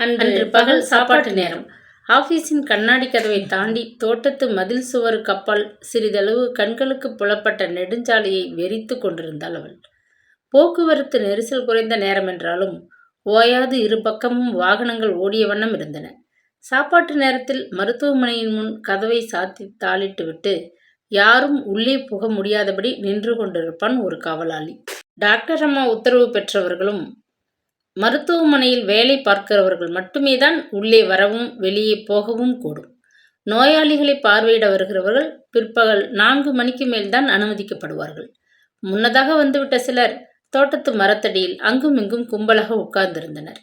அன்று பகல் சாப்பாட்டு நேரம். ஆபீஸின் கண்ணாடி கதவை தாண்டி தோட்டத்து மதில் சுவருக்கு அப்பால் சிறிதளவு கண்களுக்கு புலப்பட்ட நெடுஞ்சாலையை வெறித்து கொண்டிருந்தாள் அவள். போக்குவரத்து நெரிசல் குறைந்த நேரம் என்றாலும் ஓயாது இரு பக்கமும் வாகனங்கள் ஓடிய வண்ணம் இருந்தன. சாப்பாட்டு நேரத்தில் மருத்துவமனையின் முன் கதவை சாத்தி தாளிட்டு விட்டு யாரும் உள்ளே புக முடியாதபடி நின்று கொண்டிருப்பான் ஒரு காவலாளி. டாக்டர் அம்மா உத்தரவு பெற்றவர்களும் மருத்துவமனையில் வேலை பார்க்கிறவர்கள் மட்டுமே தான் உள்ளே வரவும் வெளியே போகவும் கூடும். நோயாளிகளை பார்வையிட வருகிறவர்கள் பிற்பகல் நான்கு மணிக்கு மேல்தான் அனுமதிக்கப்படுவார்கள். முன்னதாக வந்துவிட்ட சிலர் தோட்டத்து மரத்தடியில் அங்கும் இங்கும் கும்பலாக உட்கார்ந்திருந்தனர்.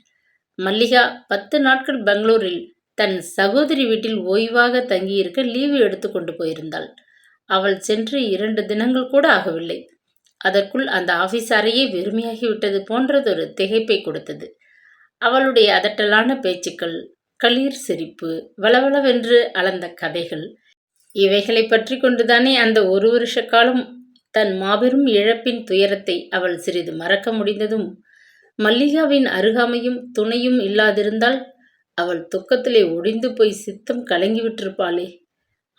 மல்லிகா பத்து நாட்கள் பெங்களூரில் தன் சகோதரி வீட்டில் ஓய்வாக தங்கியிருக்க லீவு எடுத்து கொண்டு போயிருந்தாள். அவள் சென்று இரண்டு தினங்கள் கூட ஆகவில்லை. அதற்குள் அந்த ஆஃபீஸ் அறையே வெறுமையாகிவிட்டது போன்றதொரு திகைப்பை கொடுத்தது. அவளுடைய அதட்டலான பேச்சுக்கள் களிர் சிரிப்பு வளவளவென்று அளந்த கதைகள் இவைகளை பற்றி கொண்டுதானே அந்த ஒரு வருஷ காலம் தன் மாபெரும் இழப்பின் துயரத்தை அவள் சிறிது மறக்க முடிந்ததும் மல்லிகாவின் அருகாமையும் துணையும் இல்லாதிருந்தால் அவள் துக்கத்திலே ஒடிந்து போய் சித்தம் கலங்கிவிட்டிருப்பாளே.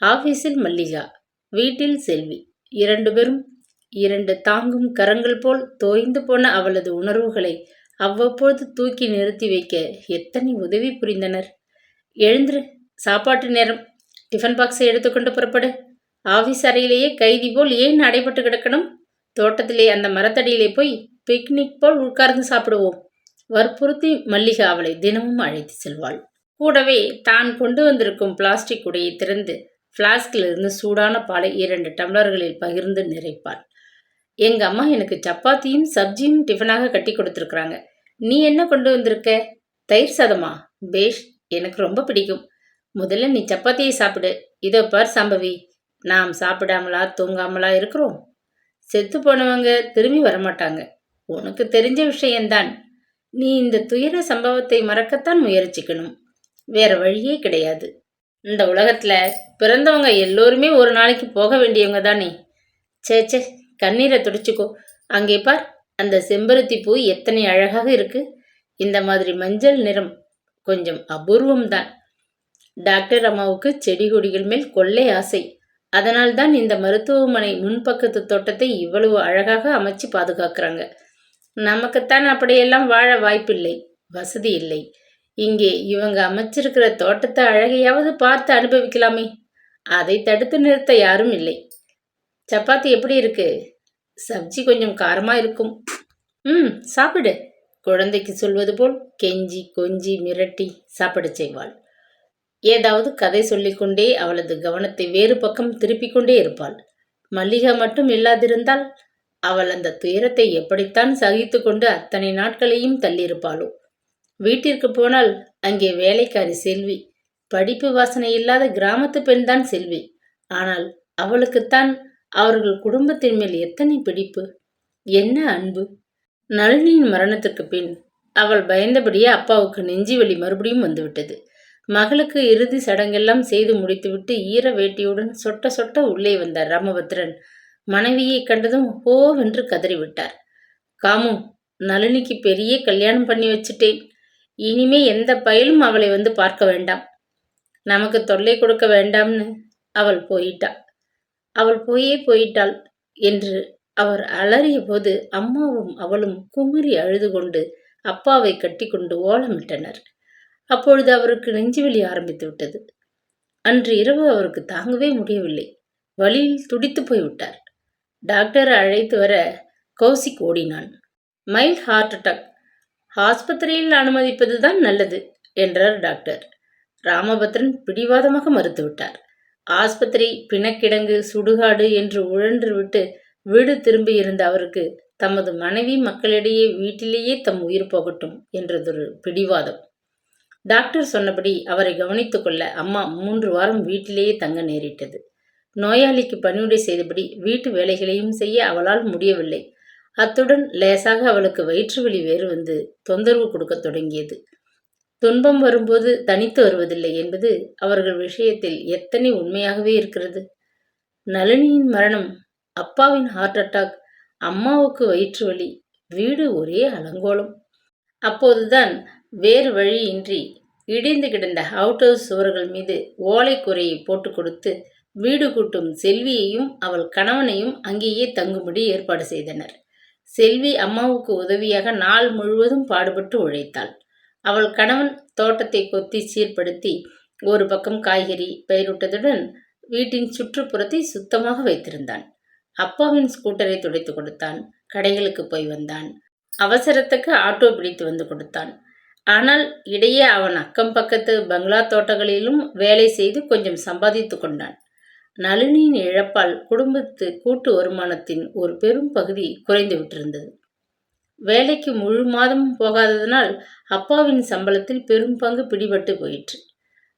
ஆபீஸில் மல்லிகா வீட்டில் செல்வி இரண்டு பேரும் இரண்டு தாங்கும் கரங்கள் போல் தோய்ந்து போன அவளது உணர்வுகளை அவ்வப்பொழுது தூக்கி நிறுத்தி வைக்க எத்தனை உதவி புரிந்தனர்? எழுந்துரு சாப்பாட்டு நேரம். டிஃபன் பாக்ஸை எடுத்துக்கொண்டு புறப்படு. ஆஃபீஸ் அறையிலேயே கைதி போல் ஏன் அடைபட்டு கிடக்கணும்? தோட்டத்திலே அந்த மரத்தடியிலே போய் பிக்னிக் போல் உட்கார்ந்து சாப்பிடுவோம். வற்புறுத்தி மல்லிகா அவளை தினமும் அழைத்து செல்வாள். கூடவே தான் கொண்டு வந்திருக்கும் பிளாஸ்டிக் குடையை திறந்து ஃப்ளாஸ்கிலிருந்து சூடான பாலை இரண்டு டம்ளர்களில் பகிர்ந்து நிறைப்பாள். எங்கள் அம்மா எனக்கு சப்பாத்தியும் சப்ஜியும் டிஃபனாக கட்டி கொடுத்துருக்குறாங்க. நீ என்ன கொண்டு வந்திருக்க? தயிர் சாதமா? பேஷ் எனக்கு ரொம்ப பிடிக்கும். முதல்ல நீ சப்பாத்தியை சாப்பிடு. இதோ பார் சம்பவி நாம் சாப்பிடாமலா தூங்காமலா இருக்கிறோம். செத்து போனவங்க திரும்பி வரமாட்டாங்க. உனக்கு தெரிஞ்ச விஷயம்தான். நீ இந்த துயர சம்பவத்தை மறக்கத்தான் முயற்சிக்கணும். வேற வழியே கிடையாது. இந்த உலகத்தில் பிறந்தவங்க எல்லோருமே ஒரு நாளைக்கு போக வேண்டியவங்க தானே. சே சே கண்ணீரை துடைச்சிக்கோ. அங்கே பார் அந்த செம்பருத்தி பூ எத்தனை அழகாக இருக்கு. இந்த மாதிரி மஞ்சள் நிறம் கொஞ்சம் அபூர்வம்தான். டாக்டர் அம்மாவுக்கு செடி கொடிகள் மேல் கொள்ளை ஆசை. அதனால்தான் இந்த மருத்துவமனை முன்பக்கத்து தோட்டத்தை இவ்வளவு அழகாக அமைச்சு பாதுகாக்கிறாங்க. நமக்குத்தான் அப்படியெல்லாம் வாழ வாய்ப்பில்லை வசதி இல்லை. இங்கே இவங்க அமைச்சிருக்கிற தோட்டத்தை அழகையாவது பார்த்து அனுபவிக்கலாமே. அதை தடுத்து நிறுத்த யாரும் இல்லை. சப்பாத்தி எப்படி இருக்கு? சப்ஜி கொஞ்சம் காரமாக இருக்கும். ம் சாப்பிடு. குழந்தைக்கு சொல்வது போல் கெஞ்சி கொஞ்சி மிரட்டி சாப்பிட செய்வாள். ஏதாவது கதை சொல்லிக்கொண்டே அவளது கவனத்தை வேறு பக்கம் திருப்பிக் கொண்டே இருப்பாள். மல்லிகா மட்டும் இல்லாதிருந்தால் அவள் அந்த துயரத்தை எப்படித்தான் சகித்து கொண்டு அத்தனை நாட்களையும் தள்ளியிருப்பாளோ? வீட்டிற்கு போனால் அங்கே வேலைக்காரி செல்வி படிப்பு வாசனை இல்லாத கிராமத்து பெண்தான் செல்வி. ஆனால் அவளுக்குத்தான் அவர்கள் குடும்பத்தின் மேல் எத்தனை பிடிப்பு? என்ன அன்பு? நளினியின் மரணத்துக்கு பின் அவள் பயந்தபடியே அப்பாவுக்கு நெஞ்சி வலி மறுபடியும் வந்துவிட்டது. மகளுக்கு இறுதி சடங்கெல்லாம் செய்து முடித்துவிட்டு ஈர வேட்டியுடன் சொட்ட சொட்ட உள்ளே வந்தார் ராமபத்ரன். மனைவியை கண்டதும் ஹோவென்று கதறிவிட்டார். காமு நளினிக்கு பெரிய கல்யாணம் பண்ணி வச்சுட்டேன். இனிமே எந்த பயலும் அவளை வந்து பார்க்க வேண்டாம். நமக்கு தொல்லை கொடுக்க வேண்டாம்னு அவள் போயிட்டா. அவள் போயே போயிட்டாள் என்று அவர் அலறிய போது அம்மாவும் அவளும் குமுறி அழுது கொண்டு அப்பாவை கட்டிக்கொண்டு ஓலமிட்டனர். அப்பொழுது அவருக்கு நெஞ்சுவலி ஆரம்பித்து விட்டது அன்று இரவு அவருக்கு தாங்கவே முடியவில்லை. வழியில் துடித்து போய்விட்டார். டாக்டர் அழைத்து வர கௌசிக் ஓடினான். Mild heart attack. ஆஸ்பத்திரியில் அனுமதிப்பதுதான் நல்லது என்றார் டாக்டர். ராமபத்ரன் பிடிவாதமாக மறுத்துவிட்டார். ஆஸ்பத்திரி பிணக்கிடங்கு சுடுகாடு என்று உழன்று விட்டு வீடு திரும்பி இருந்த அவருக்கு தமது மனைவி மக்களிடையே வீட்டிலேயே தம் உயிர் போகட்டும் என்றதொரு பிடிவாதம். டாக்டர் சொன்னபடி அவரை கவனித்து கொள்ள அம்மா மூன்று வாரம் வீட்டிலேயே தங்க நேரிட்டது. நோயாளிக்கு பணியுடை செய்தபடி வீட்டு வேலைகளையும் செய்ய அவளால் முடியவில்லை. அத்துடன் லேசாக அவளுக்கு வயிற்றுவலி வேறு வந்து தொந்தரவு கொடுக்க தொடங்கியது. துன்பம் வரும்போது தனித்து வருவதில்லை என்பது அவர்கள் விஷயத்தில் எத்தனை உண்மையாகவே இருக்கிறது. நளினியின் மரணம் அப்பாவின் ஹார்ட் அட்டாக் அம்மாவுக்கு வயிற்று வலி வீடு ஒரே அலங்கோலம். அப்போதுதான் வேறு வழியின்றி இடிந்து கிடந்த அவுட் ஹவுஸ் சுவர்கள் மீது ஓலைக்குறையை போட்டு கொடுத்து வீடு கூட்டும் செல்வியையும் அவள் கணவனையும் அங்கேயே தங்கும்படி ஏற்பாடு செய்தனர். செல்வி அம்மாவுக்கு உதவியாக நாள் முழுவதும் பாடுபட்டு உழைத்தாள். அவள் கணவன் தோட்டத்தை கொத்தி சீர்படுத்தி ஒரு பக்கம் காய்கறி பயிரிட்டதுடன் வீட்டின் சுற்றுப்புறத்தை சுத்தமாக வைத்திருந்தான். அப்பாவின் ஸ்கூட்டரை துடைத்து கொடுத்தான். கடைகளுக்கு போய் வந்தான். அவசரத்துக்கு ஆட்டோ பிடித்து வந்து கொடுத்தான். ஆனால் இடையே அவன் அக்கம் பக்கத்து பங்களா தோட்டங்களிலும் வேலை செய்து கொஞ்சம் சம்பாதித்து கொண்டான். நளினியின் இழப்பால் குடும்பத்து கூட்டு வருமானத்தின் ஒரு பெரும் பகுதி குறைந்து விட்டிருந்தது. வேலைக்கு முழு மாதமும் போகாததனால் அப்பாவின் சம்பளத்தில் பெரும் பங்கு பிடிபட்டு போயிற்று.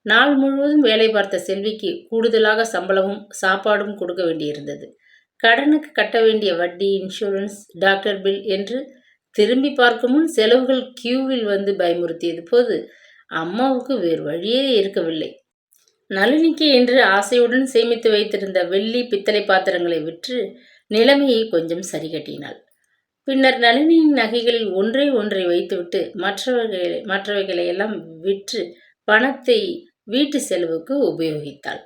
நாள் முழுவதும் வேலை பார்த்த செல்விக்கு கூடுதலாக சம்பளமும் சாப்பாடும் கொடுக்க வேண்டியிருந்தது. கடனுக்கு கட்ட வேண்டிய வட்டி இன்சூரன்ஸ் டாக்டர் பில் என்று திரும்பி பார்க்கும் முன் செலவுகள் கியூவில் வந்து பயமுறுத்தியது போது அம்மாவுக்கு வேறு வழியே இருக்கவில்லை. நளினிக்கு என்று ஆசையுடன் சேமித்து வைத்திருந்த வெள்ளி பித்தளை பாத்திரங்களை விற்று நிலைமையை கொஞ்சம் சரிகட்டினாள். பின்னர் நளினியின் நகைகளில் ஒன்றை ஒன்றை வைத்துவிட்டு மற்றவர்களை மற்றவைகளை எல்லாம் விற்று பணத்தை வீட்டு செலவுக்கு உபயோகித்தாள்.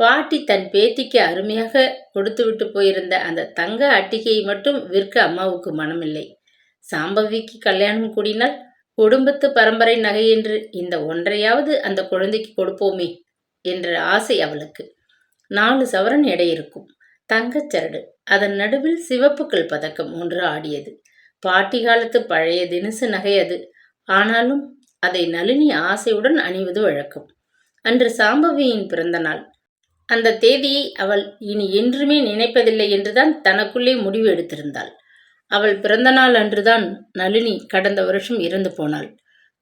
பாட்டி தன் பேத்திக்கு அருமையாக கொடுத்துவிட்டு போயிருந்த அந்த தங்க அட்டிகையை மட்டும் விற்க அம்மாவுக்கு மனமில்லை. சாம்பவிக்கு கல்யாணம் கூடினால் குடும்பத்து பரம்பரை நகை என்று இந்த ஒன்றையாவது அந்த குழந்தைக்கு கொடுப்போமே என்ற ஆசை அவளுக்கு. நாலு சவரன் எடை இருக்கும். தங்கச்சரடு அதன் நடுவில் சிவப்புக்கள் பதக்கம் ஒன்று ஆடியது. பாட்டி காலத்து பழைய தினசு நகை அது. ஆனாலும் அதை நளினி ஆசையுடன் அணிவது வழக்கம். அன்று சாம்பவியின் பிறந்த நாள். அந்த தேதியை அவள் இனி என்றுமே நினைப்பதில்லை என்றுதான் தனக்குள்ளே முடிவு எடுத்திருந்தாள். அவள் பிறந்த நாள் அன்றுதான் நளினி கடந்த வருஷம் இறந்து போனாள்.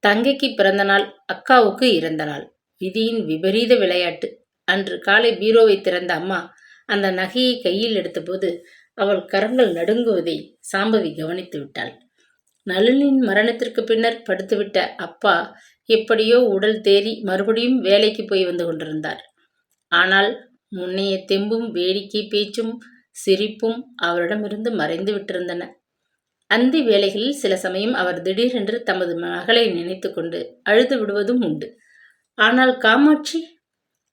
தங்கைக்கு பிறந்த நாள் அக்காவுக்கு இறந்த நாள். விதியின் விபரீத விளையாட்டு. அன்று காலை பீரோவை திறந்த அம்மா அந்த நகையை கையில் எடுத்தபோது அவள் கரங்கள் நடுங்குவதை சாம்பவி கவனித்து விட்டாள் நளினின் மரணத்திற்கு பின்னர் படுத்துவிட்ட அப்பா எப்படியோ உடல் தேறி மறுபடியும் வேலைக்கு போய் வந்து கொண்டிருந்தார். ஆனால் முன்னைய தெம்பும் வேடிக்கை பேச்சும் சிரிப்பும் அவரிடமிருந்து மறைந்து விட்டிருந்தன. அந்தி வேலைகளில் சில சமயம் அவர் திடீரென்று தமது மகளை நினைத்து கொண்டு அழுது விடுவதும் உண்டு. ஆனால் காமாட்சி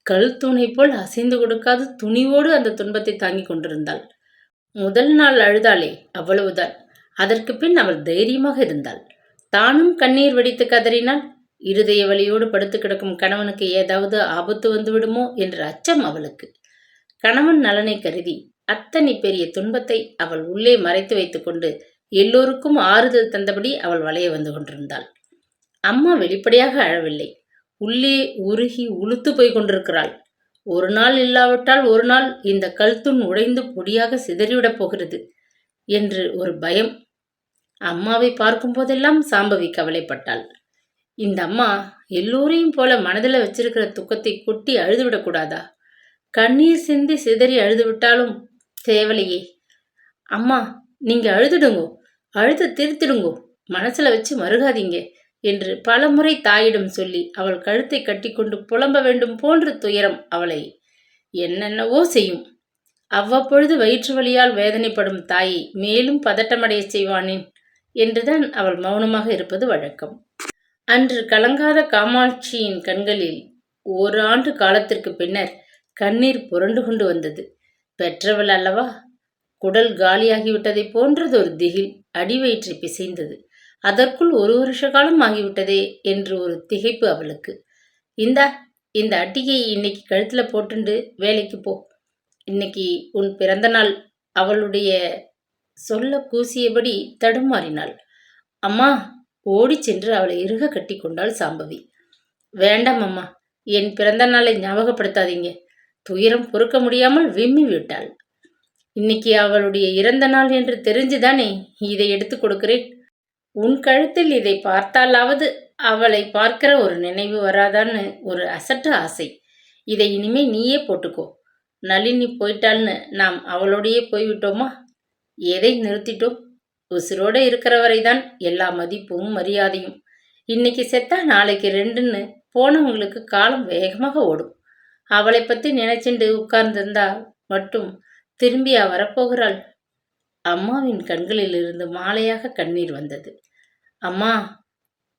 கல் போல் அசைந்து கொடுக்காது துணிவோடு அந்த துன்பத்தை தாங்கிக் கொண்டிருந்தாள். முதல் நாள் அழுதாளே அவ்வளவுதான். அதற்கு பின் அவள் தைரியமாக இருந்தாள். தானும் கண்ணீர் வடித்து கதறினால் இருதய வழியோடு படுத்து கிடக்கும் கணவனுக்கு ஏதாவது ஆபத்து வந்துவிடுமோ என்ற அச்சம் அவளுக்கு. கணவன் நலனை கருதி அத்தனை பெரிய துன்பத்தை அவள் உள்ளே மறைத்து வைத்துக்கொண்டு எல்லோருக்கும் ஆறுதல் தந்தபடி அவள் வளைய வந்து கொண்டிருந்தாள். அம்மா வெளிப்படையாக அழவில்லை. உள்ளே உருகி உளுத்து போய் கொண்டிருக்கிறாள். ஒரு நாள் இல்லாவிட்டால் ஒரு நாள் இந்த கல்துண் உடைந்து பொடியாக சிதறிவிடப் போகிறது என்று ஒரு பயம். அம்மாவை பார்க்கும் போதெல்லாம் சாம்பவி கவலைப்பட்டாள். இந்த அம்மா எல்லோரையும் போல மனதில் வச்சிருக்கிற துக்கத்தை கொட்டி அழுதுவிடக்கூடாதா கண்ணீர் சிந்தி சிதறி அழுது விட்டாலும் தேவலையே அம்மா நீங்கள் அழுதுடுங்கோ. அழுது திருத்திடுங்கோ. மனசில் வச்சு மருகாதீங்க என்று பலமுறை தாயிடம் சொல்லி அவள் கழுத்தை கட்டிக்கொண்டு புலம்ப வேண்டும் போன்ற துயரம் அவளை. என்னென்னவோ செய்யும். அவ்வப்பொழுது வயிற்று வலியால் வேதனைப்படும் தாயை மேலும் பதட்டமடைய செய்வானேன் என்றுதான் அவள் மௌனமாக இருப்பது வழக்கம். அன்று கலங்காத காமாட்சியின் கண்களில் ஓராண்டு காலத்திற்கு பின்னர் கண்ணீர் புரண்டு கொண்டு வந்தது. பெற்றவள் அல்லவா? குடல் காலியாகிவிட்டதை போன்றது ஒரு திகில் அடிவயிற்றை பிசைந்தது. அதற்குள் ஒரு வருஷ காலம் ஆகிவிட்டதே என்று ஒரு திகைப்பு அவளுக்கு. இந்தா இந்த அட்டிகையை இன்னைக்கு கழுத்தில் போட்டுண்டு வேலைக்கு போ. இன்னைக்கு உன் பிறந்த நாள். அவளுடைய சொல்ல கூசியபடி தடுமாறினாள். அம்மா ஓடி சென்று அவளை இறுக கட்டி கொண்டாள் சாம்பவி. வேண்டாம் அம்மா என் பிறந்த நாளை ஞாபகப்படுத்தாதீங்க. துயரம் பொறுக்க முடியாமல் விம்மி விட்டாள். இன்னைக்கு அவளுடைய இறந்த நாள் என்று தெரிஞ்சுதானே இதை எடுத்து கொடுக்கிறேன்? உன் கழுத்தில் இதை பார்த்தாலாவது அவளை பார்க்கிற ஒரு நினைவு வராதான்னு ஒரு அசட்டு ஆசை. இதை இனிமே நீயே போட்டுக்கோ. நளினி போயிட்டாள்னு நாம் அவளோடையே போய்விட்டோமா? எதை நிறுத்திட்டோம்? உசிரோடு இருக்கிற தான் எல்லா மதிப்பும் மரியாதையும். இன்னைக்கு செத்தா நாளைக்கு ரெண்டுன்னு போனவங்களுக்கு காலம் வேகமாக ஓடும். அவளை பற்றி நினைச்சுண்டு உட்கார்ந்திருந்தா மட்டும் திரும்பியா வரப்போகிறாள்? அம்மாவின் கண்களிலிருந்து மாலையாக கண்ணீர் வந்தது. அம்மா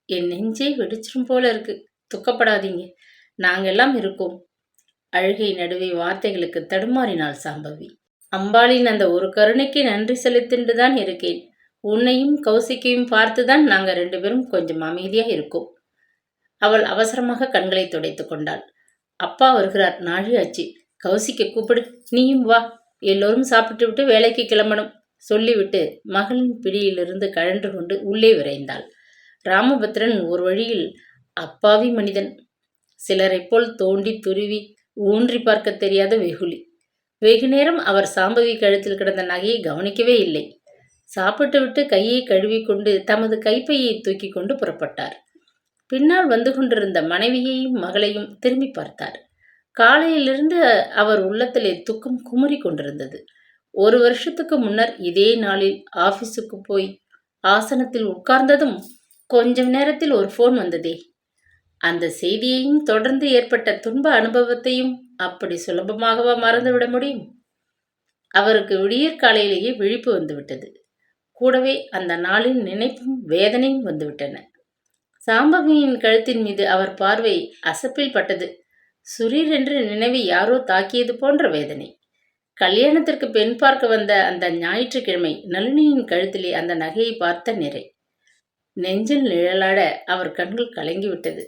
என் நெஞ்சே வெடிச்சிரும் போல இருக்கு. துக்கப்படாதீங்க. நாங்கெல்லாம் இருக்கோம். அழுகை நடுவே வார்த்தைகளுக்கு தடுமாறினாள் சாம்பவி. அம்பாளின் அந்த ஒரு கருணைக்கு நன்றி செலுத்திண்டு தான் இருக்கேன். உன்னையும் கௌசிக்கையும் பார்த்து தான் நாங்கள் ரெண்டு பேரும் கொஞ்சம் அமைதியாக இருக்கோம். அவள் அவசரமாக கண்களை துடைத்து கொண்டாள். அப்பா வருகிறார். நாழியாச்சு கௌசிக்க கூப்பிடு. நீயும் வா. எல்லோரும் சாப்பிட்டு விட்டு வேலைக்கு கிளம்பணும். சொல்லிவிட்டு மகளின் பிடியிலிருந்து கழன்று கொண்டு உள்ளே விரைந்தாள். ராமபத்ரன் ஒரு வழியில் அப்பாவி மனிதன் சிலரைப் போல் தோண்டி துருவி ஊன்றி பார்க்க தெரியாத வெகுளி. வெகு நேரம் அவர் சாம்பவி கழுத்தில் கிடந்த நகையை கவனிக்கவே இல்லை. சாப்பிட்டுவிட்டு கையை கழுவிக்கொண்டு தமது கைப்பையை தூக்கி கொண்டு புறப்பட்டார். பின்னால் வந்து கொண்டிருந்த மனைவியையும் மகளையும் திரும்பி பார்த்தார். காலையிலிருந்து அவர் உள்ளத்திலே துக்கம் குமுறி கொண்டிருந்தது. ஒரு வருஷத்துக்கு முன்னர் இதே நாளில் ஆபீஸுக்கு போய் ஆசனத்தில் உட்கார்ந்ததும் கொஞ்சம் நேரத்தில் ஒரு ஃபோன் வந்ததே. அந்த செய்தியையும் தொடர்ந்து ஏற்பட்ட துன்ப அனுபவத்தையும் அப்படி சுலபமாகவா மறந்துவிட முடியும்? அவருக்கு விடியற் காலையிலேயே விழிப்பு வந்துவிட்டது. கூடவே அந்த நாளின் நினைப்பும் வேதனையும் வந்துவிட்டன. சாம்பவியின் கழுத்தின் மீது அவர் பார்வை அசப்பில் பட்டது. சுரீர் என்று நினைவை யாரோ தாக்கியது போன்ற வேதனை. கல்யாணத்திற்கு பெண் பார்க்க வந்த அந்த ஞாயிற்றுக்கிழமை நளினியின் கழுத்திலே அந்த நகையை பார்த்த நிறை. நெஞ்சில் நிழலாட அவர் கண்கள் கலங்கிவிட்டது.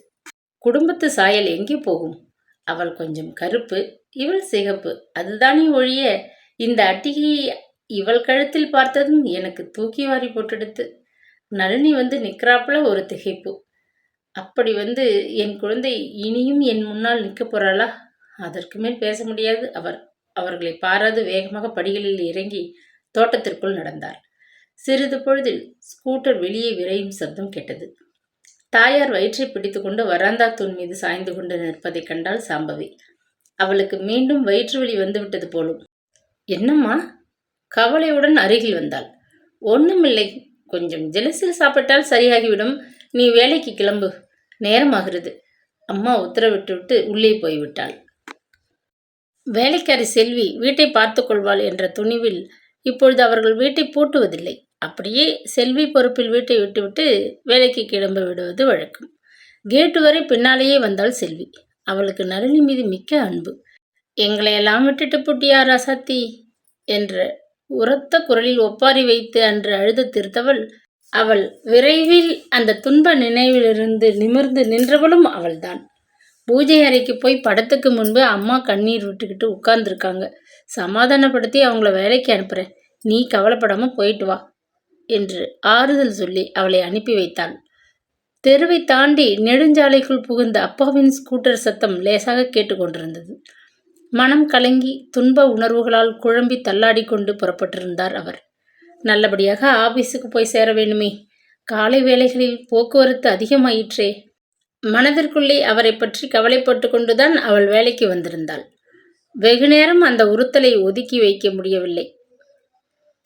குடும்பத்து சாயல் எங்கே போகும்? அவள் கொஞ்சம் கருப்பு இவள் சிகப்பு. அதுதானே ஒழிய இந்த அட்டிகையை இவள் கழுத்தில் பார்த்ததும் எனக்கு தூக்கி வாரி போட்டெடுத்து. நளினி வந்து நிற்கிறாப்புல ஒரு திகைப்பு. அப்படி வந்து என் குழந்தை இனியும் என் முன்னால் நிற்கப் போறாளா? அதற்கு மேல் பேச முடியாது அவர். அவர்களை பாராது வேகமாக படிகளில் இறங்கி தோட்டத்திற்குள் நடந்தார். சிறிது பொழுதில் ஸ்கூட்டர் வெளியே விரையும் சத்தம் கேட்டது. தாயார் வயிற்றை பிடித்துக்கொண்டு வராந்தா தூண் மீது சாய்ந்து கொண்டு நிற்பதைக் கண்டால் சாம்பவி. அவளுக்கு மீண்டும் வயிற்று வலி வந்துவிட்டது போலும். என்னம்மா? கவலையுடன் அருகில் வந்தாள். ஒன்றுமில்லை கொஞ்சம் ஜெலசில் சாப்பிட்டால் சரியாகிவிடும். நீ வேலைக்கு கிளம்பு. நேரமாகிறது. அம்மா உத்தரவிட்டு விட்டு உள்ளே போய்விட்டாள். வேலைக்காரி செல்வி வீட்டை பார்த்து கொள்வாள் என்ற துணிவில் இப்பொழுது அவர்கள் வீட்டை பூட்டுவதில்லை. அப்படியே செல்வி பொறுப்பில் வீட்டை விட்டுவிட்டு வேலைக்கு கிளம்ப விடுவது வழக்கம். கேட்டு வரை பின்னாலேயே வந்தாள் செல்வி. அவளுக்கு நளினி மீது மிக்க அன்பு. எங்களை எல்லாம் விட்டுட்டு புட்டியா சத்தி என்ற உரத்த குரலில் ஒப்பாரி வைத்து அன்று அழுது திருத்தவள். அவள் விரைவில் அந்த துன்ப நினைவிலிருந்து நிமிர்ந்து நின்றவளும் அவள்தான். பூஜை அறைக்கு போய் படத்துக்கு முன்பு அம்மா கண்ணீர் விட்டுக்கிட்டு உட்கார்ந்துருக்காங்க. சமாதானப்படுத்தி அவங்கள வேலைக்கு அனுப்புகிறேன் நீ கவலைப்படாமல் போயிட்டு வா என்று ஆறுதல் சொல்லி அவளை அனுப்பி வைத்தாள். தெருவை தாண்டி நெடுஞ்சாலைக்குள் புகுந்த அப்பாவின் ஸ்கூட்டர் சத்தம் லேசாக கேட்டுக்கொண்டிருந்தது. மனம் கலங்கி துன்ப உணர்வுகளால் குழம்பி தள்ளாடி கொண்டு புறப்பட்டிருந்தார் அவர். நல்லபடியாக ஆபீஸுக்கு போய் சேர வேண்டுமே காலை வேளைகளில் போக்குவரத்து அதிகமாயிற்றே. மனதிற்குள்ளே அவரை பற்றி கவலைப்பட்டு கொண்டுதான் அவள் வேலைக்கு வந்திருந்தாள். வெகு நேரம் அந்த உறுத்தலை ஒதுக்கி வைக்க முடியவில்லை.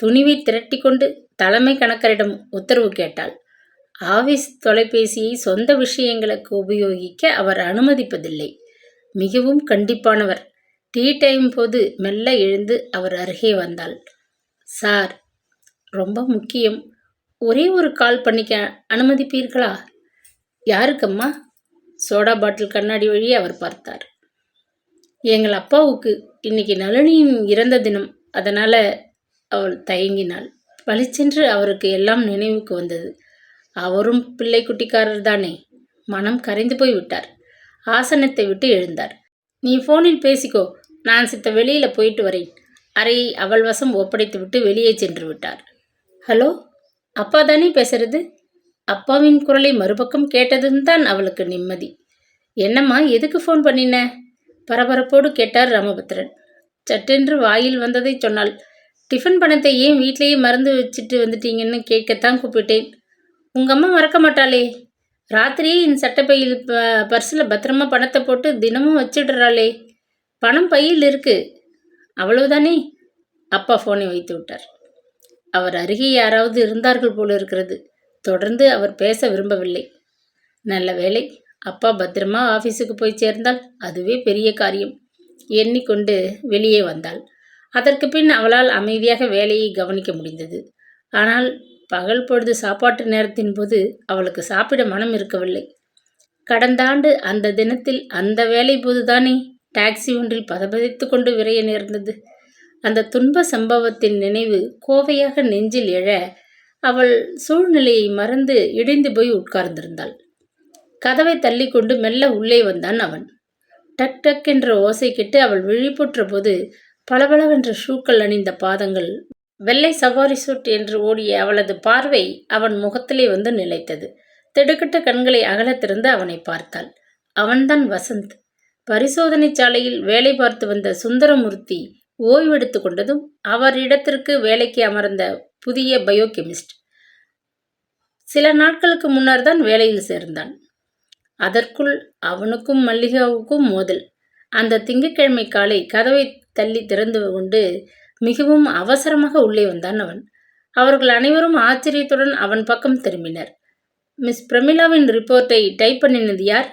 துணிவை திரட்டி கொண்டு தலைமை கணக்கரிடம் உத்தரவு கேட்டாள். ஆபீஸ் தொலைபேசியை சொந்த விஷயங்களுக்கு உபயோகிக்க அவர் அனுமதிப்பதில்லை. மிகவும் கண்டிப்பானவர். டீ டைம் போது மெல்ல எழுந்து அவர் அருகே வந்தாள். சார் ரொம்ப முக்கியம். ஒரே ஒரு கால் பண்ணிக்க அனுமதிப்பீர்களா? யாருக்கம்மா? சோடா பாட்டில் கண்ணாடி வழியே அவர் பார்த்தார். எங்கள் அப்பாவுக்கு இன்னைக்கு நளினியின் இறந்த தினம். அதனால் அவள் தயங்கினாள். பளிச்சென்று அவருக்கு எல்லாம் நினைவுக்கு வந்தது. அவரும் பிள்ளை குட்டிக்காரர் தானே. மனம் கரைந்து போய் விட்டார். ஆசனத்தை விட்டு எழுந்தார். நீ ஃபோனில் பேசிக்கோ. நான் சித்த வெளியில் போயிட்டு வரேன். அறையை அவள் வசம் ஒப்படைத்து விட்டு வெளியே சென்று விட்டார். ஹலோ அப்பா தானே பேசுறது? அப்பாவின் குரலை மறுபக்கம் கேட்டதும் தான் அவளுக்கு நிம்மதி. என்னம்மா எதுக்கு ஃபோன் பண்ணின? பரபரப்போடு கேட்டார் ராமபத்ரன். சட்டென்று வாயில் வந்ததை சொன்னாள். டிஃபன் பணத்தை ஏன் வீட்லேயே மறந்து வச்சுட்டு வந்துட்டீங்கன்னு கேட்கத்தான் கூப்பிட்டேன். உங்கள் அம்மா மறக்க மாட்டாளே. ராத்திரியே என் சட்டப்பையில் ப பர்ஸில் பத்திரமா பணத்தை போட்டு தினமும் வச்சுடுறாளே. பணம் பையில் இருக்கு. அவ்வளவுதானே? அப்பா ஃபோனை வைத்து விட்டார். அவர் அருகே யாராவது இருந்தார்கள் போல இருக்கிறது. தொடர்ந்து அவர் பேச விரும்பவில்லை. நல்ல வேலை அப்பா பத்திரமா ஆஃபீஸுக்கு போய் சேர்ந்தால் அதுவே பெரிய காரியம். எண்ணிக்கொண்டு வெளியே வந்தாள். அதற்கு பின் அவளால் அமைதியாக வேலையை கவனிக்க முடிந்தது. ஆனால் பகல் பொழுது சாப்பாட்டு நேரத்தின் போது அவளுக்கு சாப்பிட மனம் இருக்கவில்லை. கடந்த ஆண்டு அந்த தினத்தில் அந்த வேலை போதுதானே டாக்ஸி ஒன்றில் பதபதித்து கொண்டு விரைய நேர்ந்தது. அந்த துன்ப சம்பவத்தின் நினைவு கோவையாக நெஞ்சில் எழ அவள் சூழ்நிலையை மறந்து இடைந்து போய் உட்கார்ந்திருந்தாள். கதவை தள்ளிக்கொண்டு மெல்ல உள்ளே வந்தான் அவன். டக் டக் என்ற ஓசை கேட்டு அவள் விழிப்புற்ற போது பளபளவென்ற ஷூக்கள் அணிந்த பாதங்கள் வெள்ளை சவாரி சூட் என்று ஓடிய அவளது பார்வை அவன் முகத்திலே வந்து நிலைத்தது. திடுக்கிட்ட கண்களை அகலத்திருந்து அவனை பார்த்தாள். அவன்தான் வசந்த். பரிசோதனை சாலையில் வேலை பார்த்து வந்த சுந்தரமூர்த்தி ஓய்வெடுத்து கொண்டதும் அவர் இடத்திற்கு வேலைக்கு அமர்ந்த புதிய பயோகெமிஸ்ட். சில நாட்களுக்கு முன்னர் தான் வேலையில் சேர்ந்தான். அதற்குள் அவனுக்கும் மல்லிகாவுக்கும் மோதல். அந்த திங்கட்கிழமை காலை கதவை தள்ளி திறந்து கொண்டு மிகவும் அவசரமாக உள்ளே வந்தான் அவன். அவர்கள் அனைவரும் ஆச்சரியத்துடன் அவன் பக்கம் திரும்பினர். மிஸ் பிரமிளாவின் ரிப்போர்ட்டை டைப் பண்ணினது யார்?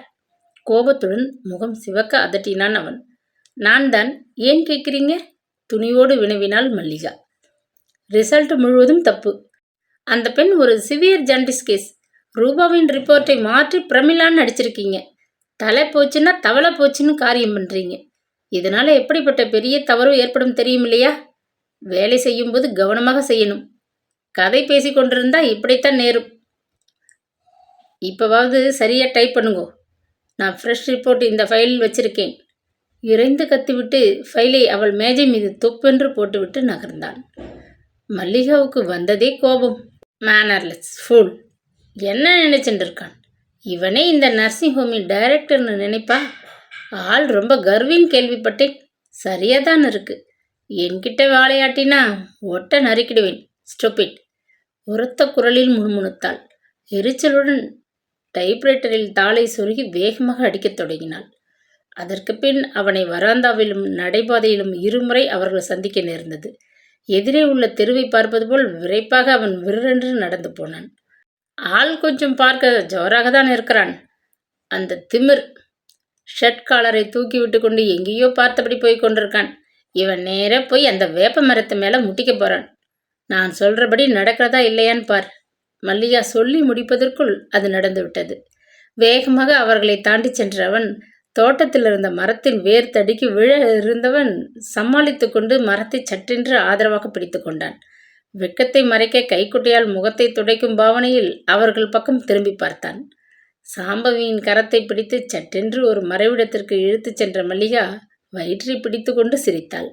கோபத்துடன் முகம் சிவக்க அதட்டினான் அவன். நான் தான் ஏன் கேட்குறீங்க? துணியோடு வினவினாள் மல்லிகா. ரிசல்ட் முழுவதும் தப்பு. அந்த பெண் ஒரு சிவியர் ஜண்டிஸ் கேஸ். ரூபாவின் ரிப்போர்ட்டை மாற்றி பிரமிளான்னு அடிச்சிருக்கீங்க தலை போச்சுன்னா தவளை போச்சுன்னு காரியம் பண்ணுறீங்க இதனால் எப்படிப்பட்ட பெரிய தவறு ஏற்படும் தெரியும் இல்லையா வேலை செய்யும்போது கவனமாக செய்யணும். கதை பேசி கொண்டிருந்தால் இப்படித்தான் நேரும். இப்போவாவது சரியாக டைப் பண்ணுங்கோ. நான் ஃப்ரெஷ் ரிப்போர்ட் இந்த ஃபைலில் வச்சிருக்கேன். இறைந்து கத்திவிட்டு ஃபைலை அவள் மேஜை மீது தொப்பென்று போட்டுவிட்டு நகர்ந்தான். மல்லிகாவுக்கு வந்ததே கோபம். மேனர்லெஸ் ஃபுல் என்ன நினைச்சுட்டு இருக்கான் இவனே இந்த நர்சிங் ஹோமின் டைரக்டர்னு நினைப்பா? ஆள் ரொம்ப கர்வின்னு கேள்விப்பட்டேன். சரியாக தான் இருக்கு. என்கிட்ட வாழையாட்டினா ஒட்ட நறுக்கிடுவேன். ஸ்டூபிட் உரத்த குரலில் முணுமுணுத்தாள். எரிச்சலுடன் டைப்ரைட்டரில் தாளை சொருகி வேகமாக அடிக்கத் தொடங்கினாள். அதற்கு பின் அவனை வராந்தாவிலும் நடைபாதையிலும் இருமுறை அவர்கள் சந்திக்க நேர்ந்தது. எதிரே உள்ள தெருவை பார்ப்பது போல் விரைப்பாக அவன் விற்றென்று நடந்து போனான். ஆள் கொஞ்சம் பார்க்க ஜோராக தான் இருக்கிறான். அந்த திமிர் ஷர்ட் காலரை தூக்கி விட்டு கொண்டு எங்கேயோ பார்த்தபடி போய் கொண்டிருக்கான். இவன் நேர போய் அந்த வேப்ப மரத்து மேலே முட்டிக்க போறான். நான் சொல்றபடி நடக்கிறதா இல்லையான்னு பார். மல்லிகா சொல்லி முடிப்பதற்குள் அது நடந்துவிட்டது. வேகமாக அவர்களை தாண்டி சென்றவன் தோட்டத்தில் இருந்த மரத்தின் வேர் தடிக்கு விழ இருந்தவன் சமாளித்து கொண்டு மரத்தை சற்றென்று ஆதரவாக பிடித்து கொண்டான். வெக்கத்தை மறைக்க கைக்குட்டையால் முகத்தை துடைக்கும் பாவனையில் அவர்கள் பக்கம் திரும்பி பார்த்தான். சாம்பவியின் கரத்தை பிடித்து சட்டென்று ஒரு மறைவிடத்திற்கு இழுத்துச் சென்ற மல்லிகா வயிற்றை பிடித்து கொண்டு சிரித்தாள்.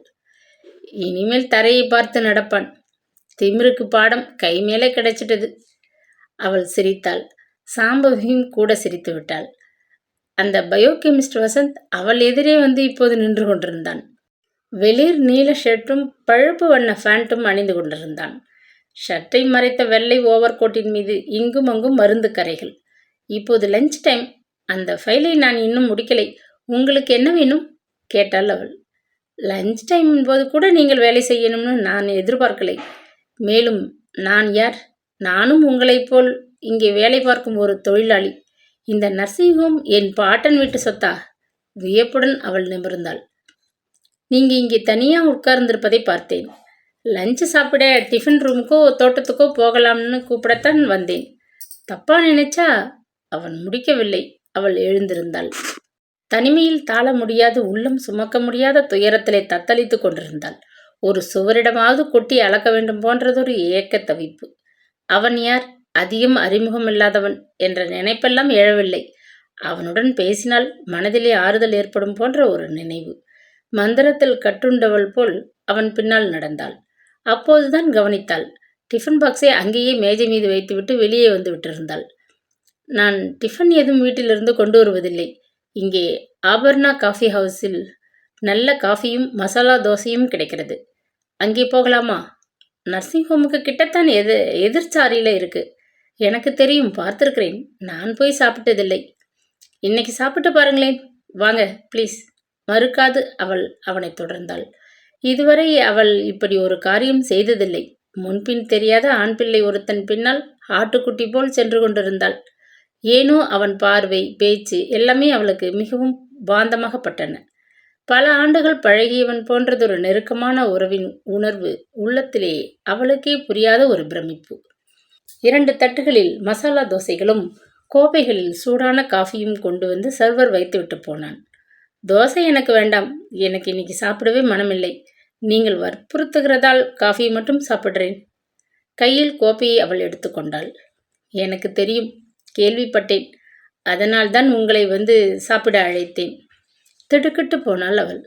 இனிமேல் தரையை பார்த்து நடப்பான். திமிருக்கு பாடம் கை மேலே கிடைச்சிட்டது. அவள் சிரித்தாள். சாம்பவியும் கூட சிரித்து விட்டாள். அந்த பயோகெமிஸ்ட் வசந்த் அவள் எதிரே வந்து இப்போது நின்று கொண்டிருந்தான். வெளிர் நீல ஷர்ட்டும் பழுப்பு வண்ண ஃபேண்ட்டும் அணிந்து கொண்டிருந்தான். ஷர்ட்டை மறைத்த வெள்ளை ஓவர் கோட்டின் மீது இங்கும் அங்கும் மருந்து கரைகள் இப்போது லஞ்ச் டைம் அந்த ஃபைலை நான் இன்னும் முடிக்கலை. உங்களுக்கு என்ன வேணும்? கேட்டாள் அவள். லஞ்ச் டைம் போது கூட நீங்கள் வேலை செய்யணும்னு நான் எதிர்பார்க்கலை. மேலும் நான் யார்? நானும் உங்களைப் போல் இங்கே வேலை பார்க்கும் ஒரு தொழிலாளி. இந்த நர்சிங் ஹோம் என் பாட்டன் வீட்டு சொத்தா? வியப்புடன் அவள் நிமிர்ந்தாள். நீங்கள் இங்கே தனியாக உட்கார்ந்திருப்பதை பார்த்தேன். லஞ்சு சாப்பிட டிஃபன் ரூமுக்கோ தோட்டத்துக்கோ போகலாம்னு கூப்பிடத்தான் வந்தேன். தப்பாக நினைச்சா? அவன் முடிக்கவில்லை. அவள் எழுந்திருந்தாள். தனிமையில் தாழ முடியாது உள்ளம் சுமக்க முடியாத துயரத்திலே தத்தளித்து கொண்டிருந்தாள். ஒரு சுவரிடமாவது கொட்டி அளக்க வேண்டும் போன்றதொரு ஏக்க தவிப்பு. அவன் யார்? அதிகம் அறிமுகம் இல்லாதவன் என்ற நினைப்பெல்லாம் எழவில்லை. அவனுடன் பேசினால் மனதிலே ஆறுதல் ஏற்படும் போன்ற ஒரு நினைவு. மந்திரத்தில் கட்டுண்டவள் போல் அவன் பின்னால் நடந்தாள். அப்போதுதான் கவனித்தாள். டிஃபன் பாக்ஸை அங்கேயே மேஜை மீது வைத்துவிட்டு வெளியே வந்து விட்டிருந்தாள். நான் டிஃபன் எதுவும் வீட்டிலிருந்து கொண்டு வருவதில்லை. இங்கே ஆபர்ணா காஃபி ஹவுஸில் நல்ல காஃபியும் மசாலா தோசையும் கிடைக்கிறது. அங்கே போகலாமா? நர்சிங் ஹோமுக்கு கிட்டத்தான் எது எதிர்ச்சாரியில் இருக்குது எனக்கு தெரியும் பார்த்துருக்கிறேன். நான் போய் சாப்பிட்டதில்லை. இன்னைக்கு சாப்பிட்டு பாருங்களேன். வாங்க ப்ளீஸ் மறுக்காது அவள் அவனை தொடர்ந்தாள். இதுவரை அவள் இப்படி ஒரு காரியம் செய்ததில்லை. முன்பின் தெரியாத ஆண் பிள்ளை ஒருத்தன் பின்னால் ஆட்டுக்குட்டி போல் சென்று கொண்டிருந்தாள். ஏனோ அவன் பார்வை பேச்சு எல்லாமே அவளுக்கு மிகவும் பாந்தமாகப்பட்டன பல ஆண்டுகள் பழகியவன் போன்றதொரு நெருக்கமான உறவின் உணர்வு உள்ளத்திலேயே அவளுக்கே புரியாத ஒரு பிரமிப்பு. இரண்டு தட்டுகளில் மசாலா தோசைகளும் கோப்பைகளில் சூடான காஃபியும் கொண்டு வந்து சர்வர் வைத்துவிட்டு போனான். தோசை எனக்கு வேண்டாம். எனக்கு இன்னைக்கு சாப்பிடவே மனமில்லை. நீங்கள் வற்புறுத்துகிறதால் காஃபி மட்டும் சாப்பிட்றேன். கையில் கோப்பையை அவள் எடுத்துக்கொண்டாள் எனக்கு தெரியும். கேள்விப்பட்டேன். அதனால்தான் உங்களை வந்து சாப்பிட அழைத்தேன். திடுக்கிட்டு போனாள் அவள்.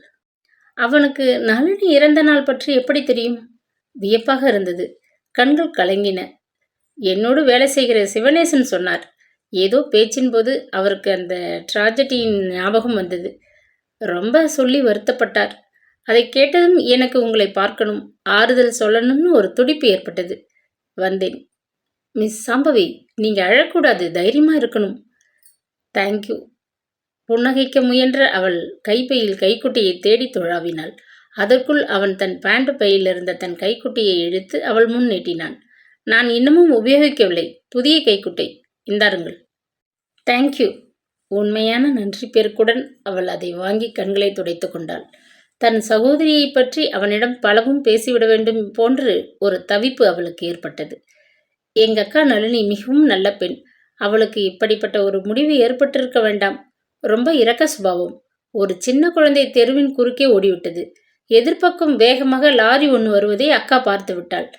அவனுக்கு நளினி இறந்த நாள் பற்றி எப்படி தெரியும்? வியப்பாக இருந்தது. கண்கள் கலங்கின. என்னோடு வேலை செய்கிற சிவனேசன் சொன்னார். ஏதோ பேச்சின் போது அவருக்கு அந்த ட்ராஜடியின் ஞாபகம் வந்தது. ரொம்ப சொல்லி வருத்தப்பட்டார். அதை கேட்டதும் எனக்கு உங்களை பார்க்கணும் ஆறுதல் சொல்லணும்னு ஒரு துடிப்பு ஏற்பட்டது. வந்தேன். மிஸ் சாம்பவி நீங்கள் அழக்கூடாது தைரியமாக இருக்கணும். தேங்க்யூ புன்னகைக்க முயன்ற அவள் கைப்பையில் கைக்குட்டியை தேடி தொழாவினாள். அதற்குள் அவன் தன் பேண்ட் பையில் இருந்த தன் கைக்குட்டியை இழுத்து அவள் முன் நீட்டினான் நான் இன்னமும் உபயோகிக்கவில்லை. புதிய கைக்குட்டை. இந்தாருங்கள். தேங்க்யூ உண்மையான நன்றி பெருக்குடன் அவள் அதை வாங்கி கண்களை துடைத்து கொண்டாள். தன் சகோதரியை பற்றி அவனிடம் பலவும் பேசிவிட வேண்டும் போன்று ஒரு தவிப்பு அவளுக்கு ஏற்பட்டது. எங்க அக்கா நளினி மிகவும் நல்ல பெண். அவளுக்கு இப்படிப்பட்ட ஒரு முடிவு ஏற்பட்டிருக்க வேண்டாம். ரொம்ப இரக்க சுபாவம். ஒரு சின்ன குழந்தை தெருவின் குறுக்கே ஓடிவிட்டது. எதிர்ப்பக்கம் வேகமாக லாரி ஒன்று வருவதை அக்கா பார்த்து விட்டாள்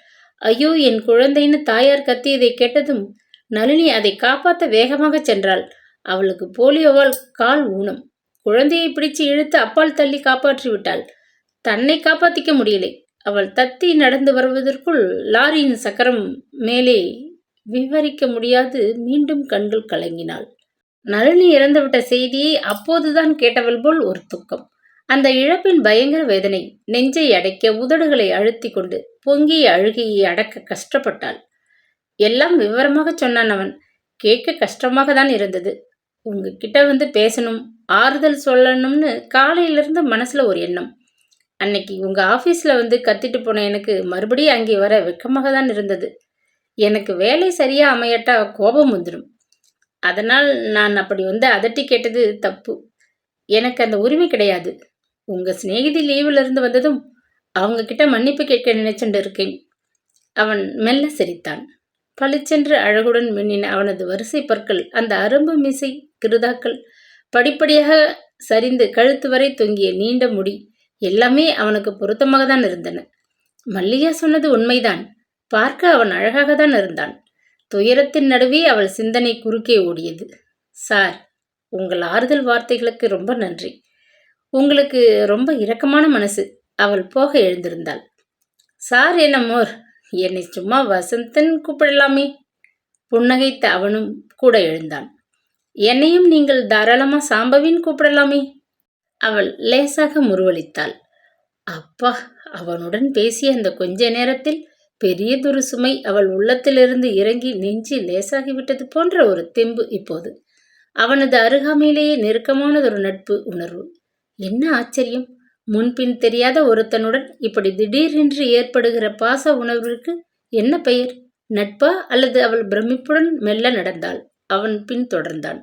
ஐயோ என் குழந்தைன்னு தாயார் கத்தியதை கேட்டதும் நளினி அதை காப்பாற்ற வேகமாக சென்றாள். அவளுக்கு போலியோவால் கால் ஊனம். குழந்தையை பிடிச்சு இழுத்து அப்பால் தள்ளி காப்பாற்றி விட்டாள். தன்னை காப்பாற்றிக்க முடியலை. அவள் தத்தி நடந்து வருவதற்குள் லாரியின் சக்கரம் மேலே விவரிக்க முடியாது மீண்டும் கண்கள் கலங்கினாள். நளினி இறந்துவிட்ட செய்தியை அப்போதுதான் கேட்டவள் போல் ஒரு துக்கம். அந்த இழப்பின் பயங்கர வேதனை நெஞ்சை அடைக்க உதடுகளை அழுத்தி கொண்டு பொங்கிய அழுகையை அடக்க கஷ்டப்பட்டாள். எல்லாம் விவரமாக சொன்னான் அவன். கேட்க கஷ்டமாக தான் இருந்தது. உங்ககிட்ட வந்து பேசணும் ஆறுதல் சொல்லணும்னு காலையிலிருந்து மனசில் ஒரு எண்ணம். அன்னைக்கு உங்கள் ஆஃபீஸில் வந்து கத்திட்டு போன எனக்கு மறுபடியும் அங்கே வர வெக்கமாக தான் இருந்தது. எனக்கு வேலை சரியாக அமையட்டா கோபம் வந்துடும் அதனால் நான் அப்படி வந்து அதட்டி கேட்டது தப்பு. எனக்கு அந்த உரிமை கிடையாது. உங்கள் சிநேகிதி லீவில் இருந்து வந்ததும் அவங்க கிட்ட மன்னிப்பு கேட்க நினைச்சுண்டு இருக்கேன். அவன் மெல்ல சிரித்தான். பளிச்சென்று அழகுடன் மின்னின அவனது வரிசை பற்கள் அந்த அரும்பு மிசை கிருதாக்கள் படிப்படியாக சரிந்து கழுத்து வரை தொங்கிய நீண்ட முடி எல்லாமே அவனுக்கு பொருத்தமாக தான் இருந்தன. மல்லிகா சொன்னது உண்மைதான். பார்க்க அவன் அழகாக தான் இருந்தான். துயரத்தின் நடுவே அவள் சிந்தனை குறுக்கே ஓடியது. சார் உங்கள் ஆறுதல் வார்த்தைகளுக்கு ரொம்ப நன்றி. உங்களுக்கு ரொம்ப இரக்கமான மனசு. அவள் போக எழுந்திருந்தாள். சார் என்னமோர் என்னை சும்மா வசந்தன் கூப்பிடலாமே? புன்னகைத்த அவனும் கூட எழுந்தான். என்னையும் நீங்கள் தாராளமா சாம்பவின் கூப்பிடலாமே? அவள் லேசாக முருவளித்தாள் அப்பா! அவனுடன் பேசிய அந்த கொஞ்ச நேரத்தில் பெரியதொரு சுமை அவள் உள்ளத்திலிருந்து இறங்கி நெஞ்சி லேசாகிவிட்டது போன்ற ஒரு தெம்பு இப்போது. அவனது அருகாமையிலேயே நெருக்கமானதொரு நட்பு உணர்வு. என்ன ஆச்சரியம்? முன்பின் தெரியாத ஒருத்தனுடன் இப்படி திடீரென்று ஏற்படுகிற பாச உணர்விற்கு என்ன பெயர்? நட்பா அல்லது அவள் பிரமிப்புடன் மெல்ல நடந்தாள். அவன் பின் தொடர்ந்தான்